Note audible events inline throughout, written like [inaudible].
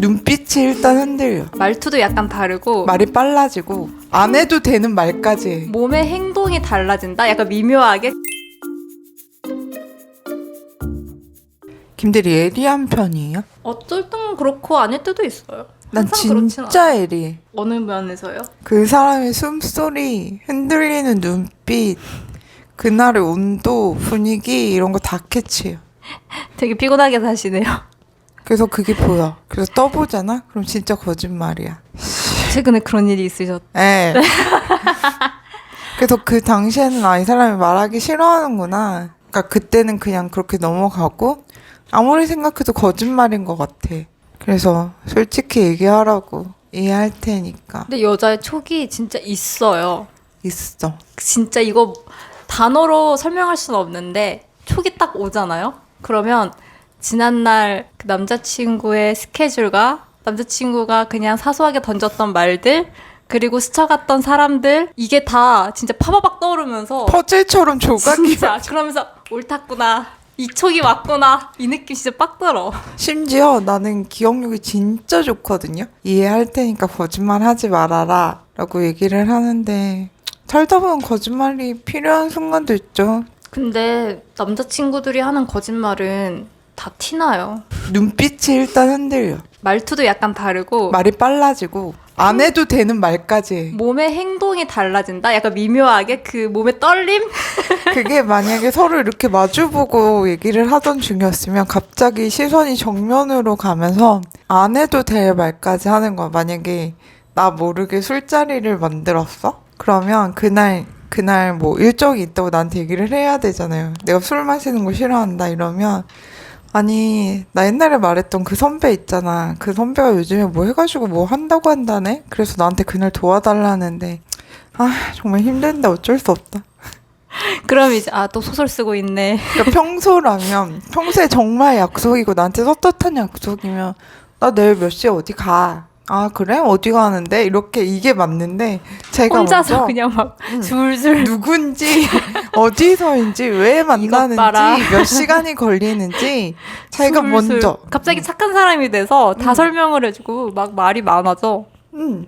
눈빛이 일단 흔들려. 말투도 약간 다르고 말이 빨라지고 안 해도 되는 말까지 해. 몸의 행동이 달라진다. 약간 미묘하게 김대리 예리한 편이에요? 어쩔 땐 그렇고 아닐 때도 있어요. 난 항상 그렇진 진짜 예리해. 어느 면에서요? 그 사람의 숨소리, 흔들리는 눈빛, 그날의 온도, 분위기 이런 거 다 캐치해요. 되게 피곤하게 사시네요. 그래서 그게 보여. 그래서 떠보잖아? 그럼 진짜 거짓말이야. 최근에 그런 일이 있으셨. 예. [laughs] 그래서 그 당시에는 아, 이 사람이 말하기 싫어하는구나. 그러니까 그때는 그냥 그렇게 넘어가고 아무리 생각해도 거짓말인 것 같아. 그래서 솔직히 얘기하라고 이해할 테니까 근데 여자의 촉이 진짜 있어요. 있어. 진짜 이거 단어로 설명할 수는 없는데 촉이 딱 오잖아요. 그러면 지난날 그 남자친구의 스케줄과 남자친구가 그냥 사소하게 던졌던 말들 그리고 스쳐갔던 사람들 이게 다 진짜 파바박 떠오르면서 퍼즐처럼 조각이 진짜 그러면서 옳았구나 이 촉이 맞구나 이 느낌 진짜 빡 들어. 심지어 나는 기억력이 진짜 좋거든요. 이해할 테니까 거짓말 하지 말아라. 라고 얘기를 하는데, 살다 보면 거짓말이 필요한 순간도 있죠. 근데 남자친구들이 하는 거짓말은 다 티나요. 눈빛이 일단 흔들려. 말투도 약간 다르고 말이 빨라지고, 안 해도 되는 말까지 해. 몸의 행동이 달라진다. 약간 미묘하게 그 몸의 떨림? [laughs] 그게 만약에 서로 이렇게 마주보고 얘기를 하던 중이었으면 갑자기 시선이 정면으로 가면서 안 해도 될 말까지 하는 거야. 만약에 나 모르게 술자리를 만들었어? 그러면 그날 그날 뭐 일정이 있다고 나한테 얘기를 해야 되잖아요. 내가 술 마시는 거 싫어한다 이러면 아니 나 옛날에 말했던 그 선배 있잖아. 그 선배가 요즘에 뭐 해가지고 뭐 한다고 한다네. 그래서 나한테 그날 도와달라는데 아 정말 힘든데 어쩔 수 없다. 그럼 이제 아 또 소설 쓰고 있네. 그러니까 평소라면 평소에 정말 약속이고 나한테 떳떳한 약속이면 나 내일 몇 시에 어디 가. 아 그래 어디 가는데 이렇게 이게 맞는데 제가 혼자서 먼저 그냥 막 응. 줄줄 누군지 [laughs] 어디서인지 왜 만나는지 봐라. 몇 시간이 걸리는지 자기가 술술. 먼저 갑자기 착한 사람이 돼서 다 음. 설명을 해주고 막 말이 많아져. 음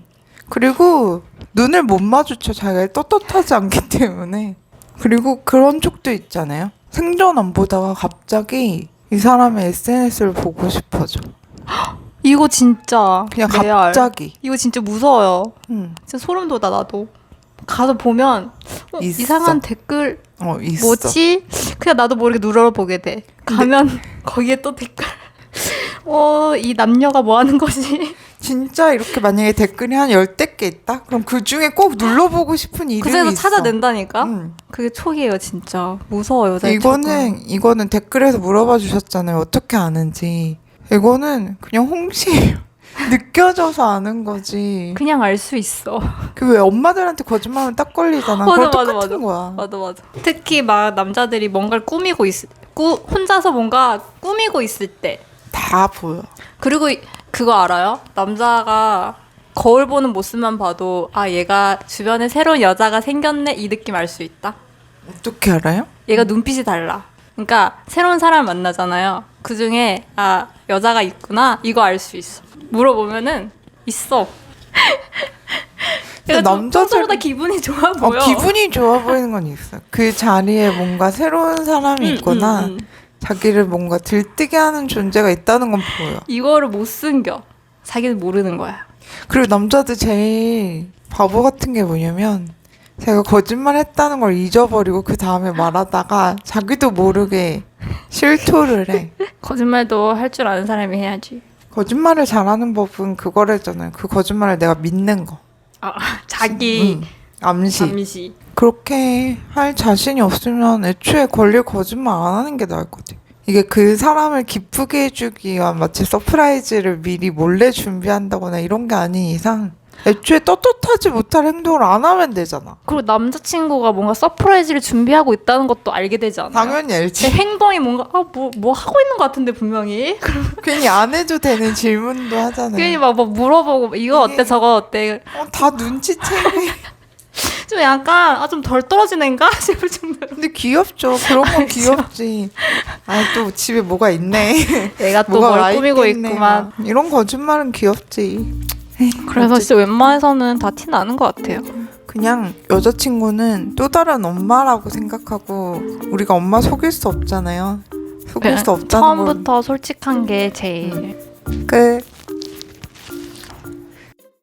그리고 눈을 못 마주쳐 자기가 떳떳하지 않기 때문에 그리고 그런 쪽도 있잖아요 생전 안 보다가 갑자기 이 사람의 SNS를 보고 싶어져 [laughs] 이거 진짜 그냥 레알. 갑자기 이거 진짜 무서워요. 음. 진짜 소름 돋아 나도. 가서 보면 어, 있어. 이상한 댓글 어 있어 뭐지? 그냥 나도 모르게 눌러보게 돼. 가면 [laughs] 거기에 또 댓글. [laughs] 어, 이 남녀가 뭐 하는 거지? [laughs] 진짜 이렇게 만약에 댓글이 한 열댓 개 있다? 그럼 그 중에 꼭 눌러보고 싶은 이름이 그래서 있어 찾아낸다니까? 음. 그게 촉이에요, 진짜. 무서워요, 여자 이거는 이거는 댓글에서 물어봐 주셨잖아요 어떻게 아는지 이거는 그냥 홍시예요 [laughs] 느껴져서 아는 거지 그냥 알 수 있어. 그 왜 엄마들한테 거짓말하면 딱 걸리잖아. 맞아, 그걸 맞아, 똑같은 맞아. 거야. 맞아, 맞아. 특히 막 남자들이 뭔가를 꾸미고 있, 꾸, 혼자서 뭔가 꾸미고 있을 때. 다 보여. 그리고 이- 그거 알아요? 남자가 거울 보는 모습만 봐도 아, 얘가 주변에 새로운 여자가 생겼네 이 느낌 알 수 있다. 어떻게 알아요? 얘가 눈빛이 달라. 그러니까 새로운 사람을 만나잖아요. 그 중에 아 여자가 있구나 이거 알 수 있어. 물어보면은 있어. 근데 그러니까 좀 남자들- 평소보다 기분이 좋아 어, 보여. 기분이 좋아 보이는 건 있어. 그 자리에 뭔가 새로운 사람이 음, 있거나 음, 음. 자기를 뭔가 들뜨게 하는 존재가 있다는 건 보여. 이거를 못 숨겨. 자기는 모르는 거야. 그리고 남자들 제일 바보 같은 게 뭐냐면 제가 거짓말 했다는 걸 잊어버리고 그 다음에 말하다가 자기도 모르게 실토를 해. [laughs] 거짓말도 할 줄 아는 사람이 해야지. 거짓말을 잘하는 법은 그거래잖아요. 그 거짓말을 내가 믿는 거. 아 [laughs] 자기 음, 암시. 암시. 그렇게 할 자신이 없으면 애초에 걸릴 거짓말 안 하는 게 나을 것 같아. 이게 그 사람을 기쁘게 해주기 위한 마치 서프라이즈를 미리 몰래 준비한다거나 이런 게 아닌 이상 애초에 떳떳하지 못할 행동을 안 하면 되잖아. 그리고 남자친구가 뭔가 서프라이즈를 준비하고 있다는 것도 알게 되잖아. 당연히 제 알지. 행동이 뭔가 아 뭐 뭐 하고 있는 것 같은데 분명히 [laughs] 괜히 안 해도 되는 질문도 하잖아요. 괜히 막, 막 물어보고 이거 어때 저거 어때 어, 다 눈치채네. [laughs] 좀 약간 아, 좀 덜 떨어진 애인가 [laughs] 싶을 정도로 근데 귀엽죠. 그런 건 귀엽지. 아, 또 집에 뭐가 있네. 내가 또 뭐가 뭘 와 꾸미고 있겠네. 있구만. 이런 거짓말은 귀엽지. 그래서 진짜 웬만해서는 다 티 나는 것 같아요. 그냥 여자친구는 또 다른 엄마라고 생각하고 우리가 엄마 속일 수 없잖아요. 속일 수 없다는 건 처음부터 솔직한 게 제일 끝.